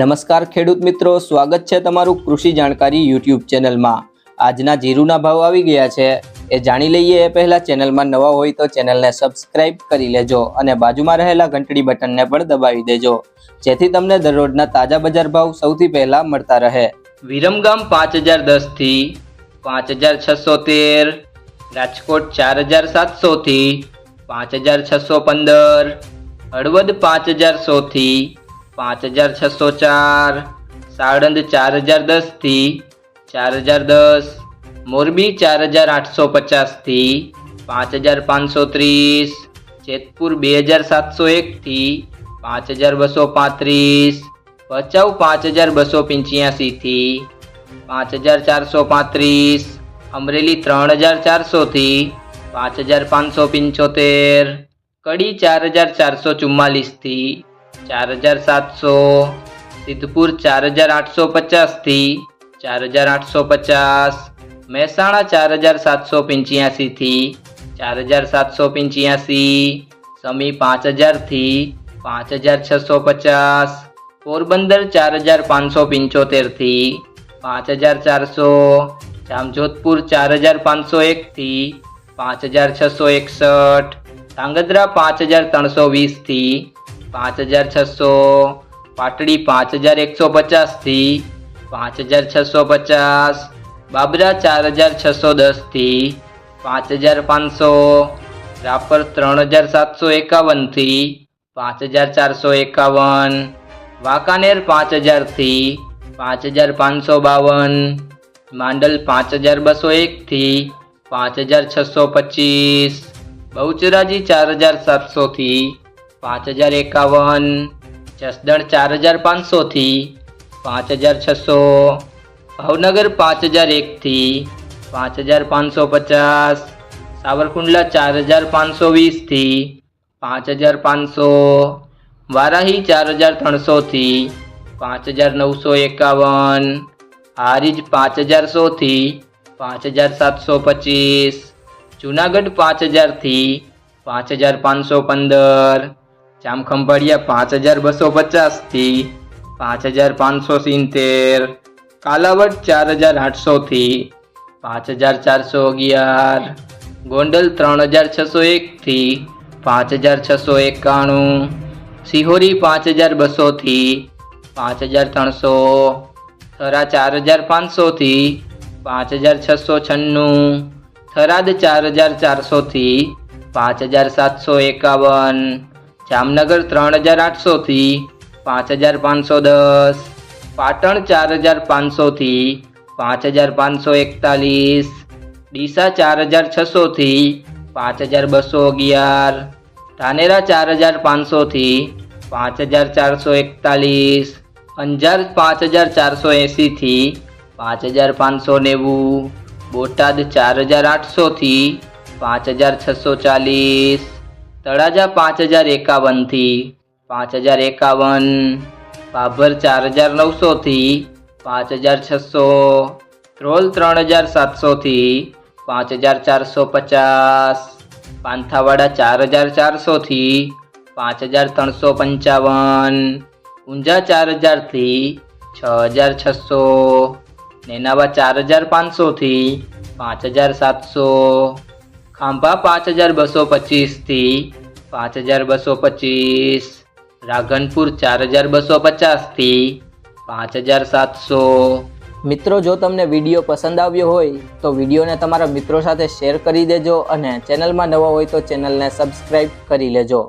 નમસ્કાર ખેડૂત મિત્રો, સ્વાગત છે તમારું કૃષિ જાણકારી યુટ્યુબ ચેનલમાં. આજના જીરુના ભાવ આવી ગયા છે. એ જાણી લઈએ એ પહેલાં ચેનલમાં નવા હોય તો ચેનલને સબસ્ક્રાઇબ કરી લેજો અને બાજુમાં રહેલા ઘંટડી બટનને પણ દબાવી દેજો. જેથી તમને દરરોજના તાજા બજાર ભાવ સૌથી પહેલા મળતા રહે. વિરમગામ પાંચ હજાર દસથી પાંચ હજાર છસો તેર, રાજકોટ ચાર હજાર સાતસોથી પાંચ હજાર છસો પંદર, હળવદ પાંચ હજાર સોથી પાંચ હજાર છસો ચાર, સાળંદ ચાર હજાર દસથી ચાર હજાર દસ, મોરબી ચાર હજાર આઠસો પચાસથી પાંચ હજાર પાંચસો ત્રીસ, જેતપુર બે હજાર સાતસો એકથી પાંચ હજાર બસો પાંત્રીસ, ભચાઉ પાંચ હજાર બસો પંચ્યાસીથી પાંચ હજાર ચારસો પાંત્રીસ, અમરેલી ત્રણ હજાર ચારસોથી પાંચ હજાર પાંચસો પંચોતેર, કડી ચાર હજાર ચારસો ચુમ્માલીસથી ચાર હજાર સાતસો સિદ્ધપુર ચાર હજાર આઠસો પચાસથી ચાર હજાર આઠસો પચાસ મહેસાણા ચાર હજાર સાતસો પંચ્યાસીથી ચાર હજાર સાતસો પંચ્યાસી સમી પાંચ હજારથી પાંચ હજાર છસો પચાસ પોરબંદર ચાર હજાર પાંચસો પંચોતેરથી પાંચ હજાર ચારસો જામજોધપુર ચાર હજાર પાંચસો એકથી પાંચ હજાર છસો એકસઠ ધાંગધ્રા પાંચ હજાર ત્રણસો વીસથી પાંચ હજાર છસો, પાટડી પાંચ હજાર એકસો પચાસથી પાંચ હજાર છસો પચાસ, બાબરા ચાર હજાર છસો દસથી પાંચ હજાર પાંચસો, રાપર ત્રણ હજાર સાતસો એકાવનથી પાંચ હજાર ચારસો એકાવન, વાંકાનેર પાંચ હજારથી પાંચ હજાર પાંચસો બાવન, માંડલ પાંચ હજાર બસો એકથી પાંચ હજાર છસો પચીસ, બહુચરાજી ચાર હજાર સાતસોથી પાંચ હજાર એકાવન, જસદણ ચાર હજાર પાંચસોથી પાંચ હજાર છસો, ભાવનગર પાંચ હજાર એકથી પાંચ હજાર પાંચસો પચાસ, સાવરકુંડલા ચાર હજાર પાંચસો વીસથી પાંચ હજાર પાંચસો, વારાહી ચાર હજાર ત્રણસોથી પાંચ હજાર નવસો એકાવન, હારીજ પાંચ હજાર સોથી પાંચ હજાર સાતસો પચીસ, જુનાગઢ પાંચ હજારથી પાંચ હજાર પાંચસો પંદર જામખંભાળિયા પાંચ હજાર બસો પચાસથી પાંચ હજાર પાંચસો સિત્તેર. કાલાવડ ચાર હજાર આઠસોથી પાંચ હજાર ચારસો અગિયાર. ગોંડલ ત્રણ હજાર છસો એકથી પાંચ હજાર છસો એકાણું. સિહોરી પાંચ હજાર બસોથી પાંચ હજાર ત્રણસો. થરા ચાર હજાર પાંચસોથી પાંચ હજાર છસો છન્નું. થરાદ ચાર હજાર ચારસોથી પાંચ હજાર સાતસો એકાવન. જામનગર ત્રણ હજાર આઠસોથી પાંચ હજાર પાંચસો દસ, પાટણ ચાર હજાર પાંચસોથી પાંચ હજાર પાંચસો એકતાલીસ, ડીસા ચાર હજાર છસોથી પાંચ હજાર બસો અગિયાર, ધાનેરા ચાર હજાર પાંચસોથી પાંચ હજાર ચારસો એકતાલીસ, અંજાર પાંચ હજાર ચારસો એંસીથી પાંચ હજાર પાંચસો નેવું, બોટાદ ચાર હજાર આઠસોથી પાંચ હજાર છસો ચાલીસ તળાજા પાંચ હજાર એકાવનથી પાંચ હજાર એકાવન ભાભર ચાર હજાર નવસોથી પાંચ હજાર છસો ધ્રોલ ત્રણ હજાર સાતસોથી પાંચ હજાર ચારસો પચાસ, પાંથાવાડા ચાર હજાર ચારસોથી પાંચ હજાર ત્રણસો પંચાવન, ઊંઝા ચાર હજારથી છ હજાર છસો, નેનાવા ચાર હજાર પાંચસોથી પાંચ હજાર સાતસો ખાંભા પાંચ હજાર બસો પચીસથી પાંચ હજાર બસો પચીસ. રાઘનપુર ચાર હજાર બસો પચાસથી પાંચ હજાર સાતસો. મિત્રો, જો તમને વીડિયો પસંદ આવ્યો હોય, તો વિડીયોને તમારા મિત્રો સાથે શેર કરી દેજો અને ચેનલમાં નવા હોય તો ચેનલને સબસ્ક્રાઈબ કરી લેજો.